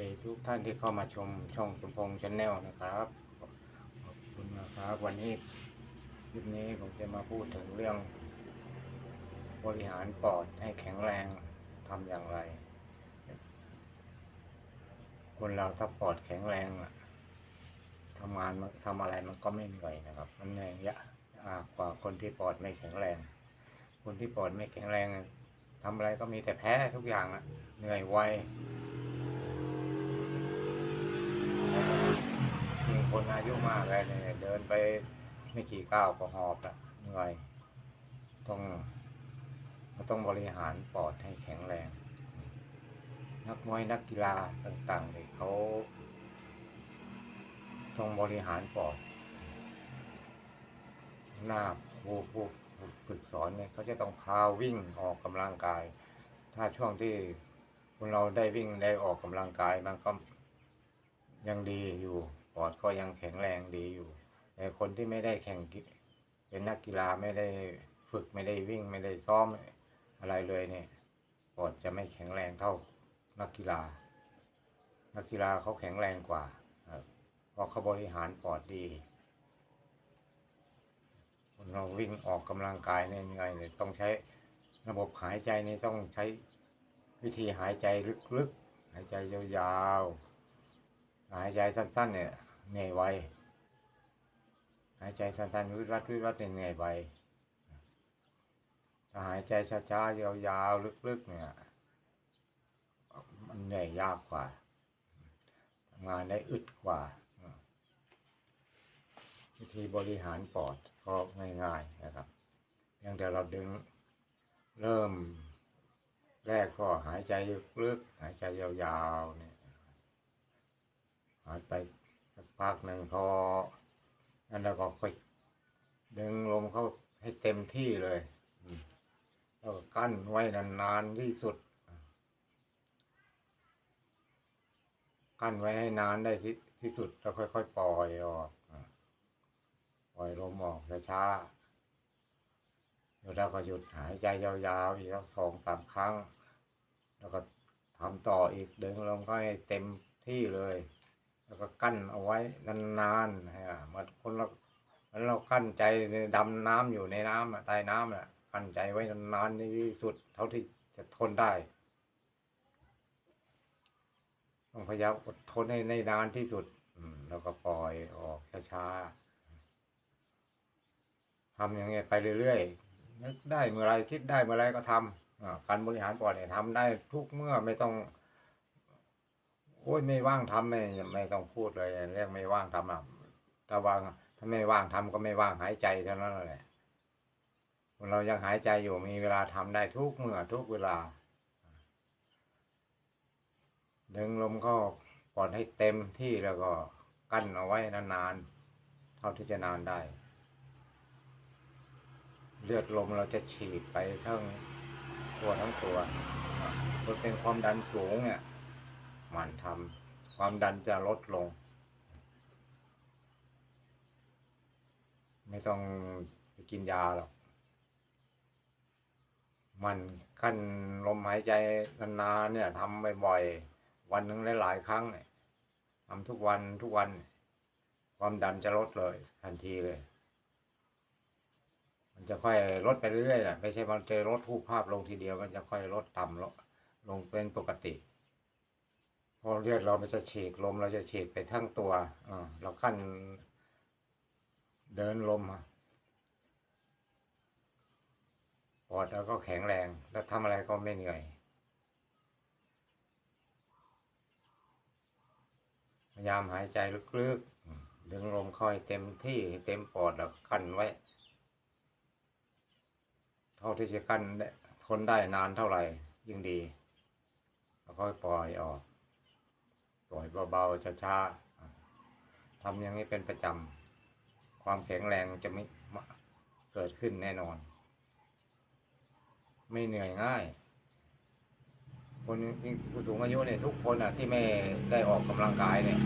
ดีทุกท่านที่เข้ามาชมช่องสมพงษ์ชาแนลนะครับขอบคุณนะครับ วันนี้คลิปนี้ผมจะมาพูดถึงเรื่อง บริหารปอดให้แข็งแรงทำอย่างไร คนเราถ้าปอดแข็งแรงอะทำงานทำอะไรมันก็ไม่เหนื่อยนะครับ มันเหนื่อยยากกว่าคนที่ปอดไม่แข็งแรง คนที่ปอดไม่แข็งแรงทำอะไรก็มีแต่แพ้ทุกอย่างอะเหนื่อยไว ยิ่ง คนอายุมากเลยเนี่ยเดินไปไม่กี่ก้าวก็หอบละเหนื่อยต้องต้องบริหารปอดให้แข็งแรง นักมวยนักกีฬาต่างๆเนี่ยเขาต้องบริหารปอด หน้าครูผู้ฝึกสอนเนี่ยเขาจะต้องพาวิ่งออกกำลังกาย ถ้าช่วงที่คนเราได้วิ่งได้ออกกำลังกายมันก็ยังดีอยู่ ปอดก็ยังแข็งแรงดีอยู่แต่คนที่ไม่ได้แข่งเป็นนักกีฬาไม่ได้ฝึกไม่ได้วิ่งไม่ได้ซ้อมอะไรเลยเนี่ยปอดจะไม่แข็งแรงเท่านักกีฬา นักกีฬาเขาแข็งแรงกว่าเพราะเขาบริหารปอดดีคนเราวิ่งออกกำลังกายเนี่ยเหนื่อยเนี่ยต้องใช้ระบบหายใจนี่ต้องใช้วิธีหายใจลึกๆ หายใจยาวๆ หายใจสั้น ๆ เนี่ยเหนื่อยไวหายใจสั้นๆวิดวัดวิดวัดเนี่ยเหนื่อยไวถ้าหายใจช้าๆยาวๆลึกๆ เนี่ย มันเหนื่อยยากกว่าทำงานได้อึดกว่าวิธีบริหารปอดก็ง่ายๆนะครับเพียงแต่เราดึงเริ่มแรกก็หายใจลึกๆหายใจยาวๆเนี่ยายไปสักพักหนึ่งพอนั่นเราก็ค่อยดึงลมเข้าให้เต็มที่เลยแล้วก็กั้นไว้นานๆที่สุด กั้นไว้ให้นานได้ที่ที่สุดแล้วค่อย ๆ ปล่อยออกปล่อยลมออกช้าๆแล้วเราก็หยุดหายใจยาวๆอีกสักสองสามครั้ง แล้วก็ทำต่ออีกดึงลมเข้าให้เต็มที่เลย แล้วก็กั้นเอาไว้นานๆฮะมันคนเรามันเรากั้นใจดำน้ำอยู่ในน้ำอะใต้น้ำอะกั้นใจไว้นานๆที่สุดเท่าที่จะทนได้ต้องพยายามอดทนให้ในนานที่สุด อืม แล้วก็ปล่อยออกช้าๆทำอย่างเงี้ยไปเรื่อยๆนึกได้เมื่อไรคิดได้เมื่อไรก็ทำอ่าการบริหารปอดเนี่ยทำได้ทุกเมื่อไม่ต้อง โอ้ยไม่ว่างทำไม่ไม่ต้องพูดเลยเรียกไม่ว่างทำอะถ้าว่างถ้าไม่ว่างทำก็ไม่ว่างหายใจเท่านั้นแหละเรายังหายใจอยู่มีเวลาทำได้ทุกเมื่อทุกเวลา ดึงลมเข้าปอดให้เต็มที่แล้วก็กั้นเอาไว้นานๆเท่าที่จะนานได้ เลือดลมเราจะฉีดไปทั้งตัวทั้งตัวคนเป็นความดันสูงเนี่ย มันทำความดันจะลดลง ไม่ต้องไปกินยาหรอก มันขั้นลมหายใจนานๆเนี่ยทำบ่อยๆวันหนึ่งหลายๆครั้งเนี่ยทำทุกวันทุกวัน ความดันจะลดเลย ทันทีเลย มันจะค่อยลดไปเรื่อยๆแหละไม่ใช่มันจะลดผู้ภาพลงทีเดียว มันจะค่อยลดต่ำลงลงเป็นปกติ พอเลือดเรามันจะฉีกลมเราจะฉีกไปทั้งตัวเราขั้นเดินลมอะปอดเราก็แข็งแรง แล้วทำอะไรก็ไม่เหนื่อย พยายามหายใจลึกๆ ดึงลมเข้าให้เต็มที่เต็มปอดแล้วกั้นไว้ เท่าที่จะกั้นได้ทนได้นานเท่าไหร่ยิ่งดี แล้วค่อยปล่อยออก ปล่อยเบาๆช้าๆทำอย่างนี้เป็นประจำความแข็งแรงจะไม่เกิดขึ้นแน่นอน ไม่เหนื่อยง่าย คนผู้สูงอายุเนี่ยทุกคนอะ ที่ไม่ได้ออกกำลังกายเนี่ย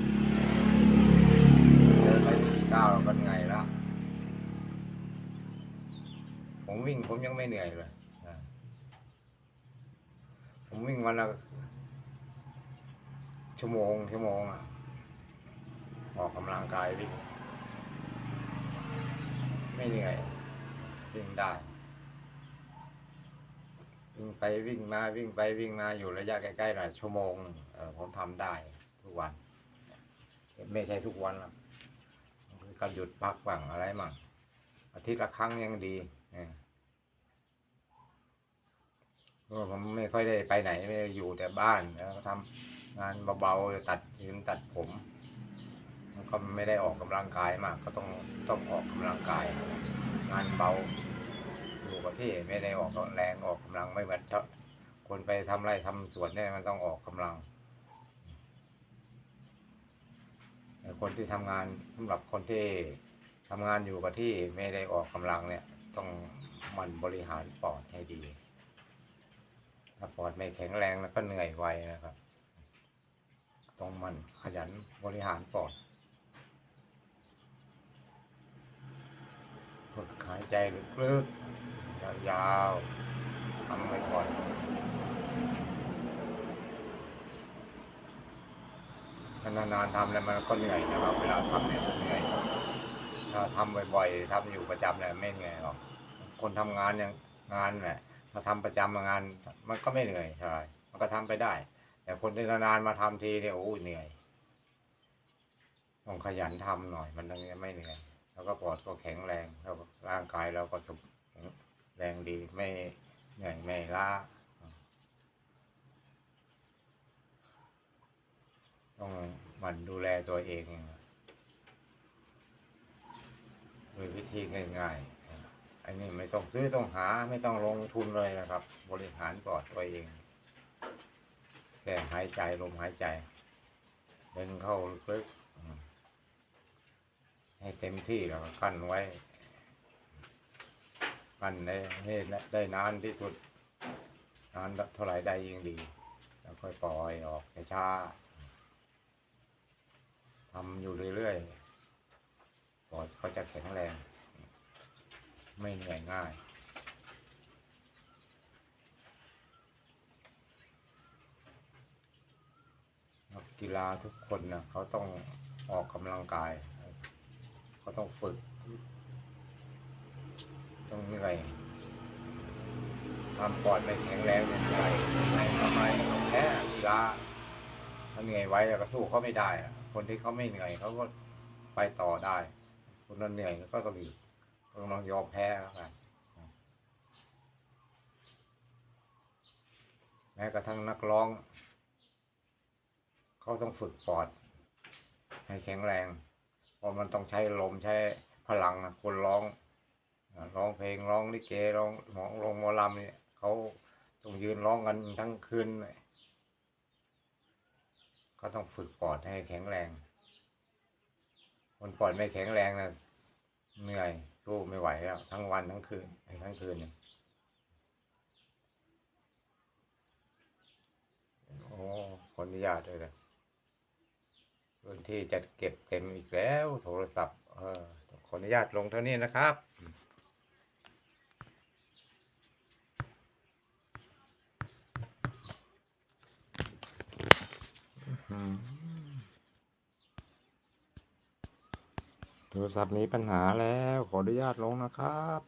เดินไปกี่ก้าวก็เหนื่อยแล้วผมวิ่งผมยังไม่เหนื่อยเลยผมวิ่งวันละ ชั่วโมงชั่วโมงอะออกกำลังกายวิ่งไม่เหนื่อยวิ่งได้วิ่งไปวิ่งมาวิ่งไปวิ่งมาอยู่ระยะใกล้ๆหน่อยชั่วโมงเออผมทำได้ทุกวัน ไม่ใช่ทุกวันหรอกการหยุดพักบ้างอะไรมั่งอาทิตย์ละครั้งยังดีเออเพราะว่าผมไม่ค่อยได้ไปไหนไม่อยู่แต่บ้านแล้วก็ทำ งานเบาๆตัดยืนตัดผมมันก็ไม่ได้ออกกำลังกายมาก ก็ต้องต้องออกกำลังกาย งานเบาอยู่กับที่ไม่ได้ออกแรงออกกำลังไม่เหมือนเช้าคนไปทำไรทำสวนเนี่ยมันต้องออกกำลังแต่คนที่ทำงานสำหรับคนที่ทำงานอยู่กับที่ไม่ได้ออกกำลังเนี่ย ต้องมันบริหารปอดให้ดี ถ้าปอดไม่แข็งแรงแล้วก็เหนื่อยไวนะครับ ต้องมันขยันบริหารปอดฝึกหายใจลึกๆยาวๆทำไว้ก่อนนานๆทำแล้วมันก็เหนื่อยนะครับ เวลาทำเนี่ยมันเหนื่อยถ้าทำบ่อยๆทำอยู่ประจำเนี่ยไม่เหนื่อยหรอกคนทำงานอย่างงานเนี่ยถ้าทำประจำงาน มันก็ไม่เหนื่อยเท่าไหร่มันก็ทำไปได้ แต่คนที่นานๆมาทำทีเนี่ยโอ้เหนื่อยต้องขยันทำหน่อย มันถึงไม่เหนื่อยแล้วก็ปอดก็แข็งแรงแล้วร่างกายเราก็สมแข็งแรงดีไม่เหนื่อยไม่ล้าต้องหมั่นดูแลตัวเองโดยวิธีง่ายๆอันนี้ไม่ต้องซื้อต้องหาไม่ต้องลงทุนเลยนะครับ บริหารปอดตัวเอง ค่หายใจลมหายใจดึงเข้าลึกให้เต็มที่แล้วกั้นไว้ กั้นได้ให้ได้นานที่สุด นานเท่าไหร่ได้ยิ่งดี แล้วค่อยปล่อยออกช้าทำอยู่เรื่อยๆปอดเขาจะแข็งแรง ไม่เหนื่อยง่าย นั กีฬาทุกคนนะเขาต้องออกกำลังกาย เขาต้องฝึก ต้องเหนื่อยทำปอดไม่แข็งแรงเนี่ยเหนื่อยไหนทำไมแพ้กีฬาถ้าเหนื่อยไว้แล้วก็สู้เขาไม่ได้ คนที่เขาไม่เหนื่อยเขาก็ไปต่อได้ คนนั้นเหนื่อยก็ต้องหยุดต้องลองยอมแพ้แล้วกันแม้กระทั่งนักร้อง เขาต้องฝึกปอด ให้แข็งแรงเพราะมันต้องใช้ลมใช้พลังนะคนร้องร้องเพลงร้องลิเกร้องหมองร้องหมอลำเนี่ยเขาต้องยืนร้องกันทั้งคืนเลยก็ต้องฝึกปอดให้แข็งแรง คนปอดไม่แข็งแรงนะเหนื่อยสู้ไม่ไหวแล้ว ทั้งวันทั้งคืนทั้งคืนเนี่ยโอ้คนอนุญาตด้วยเลย พื้นที่จะเก็บเต็มอีกแล้ว โทรศัพท์เออขออนุญาตลงเท่านี้นะครับโทรศัพท์มีปัญหาแล้ว ขออนุญาตลงนะครับ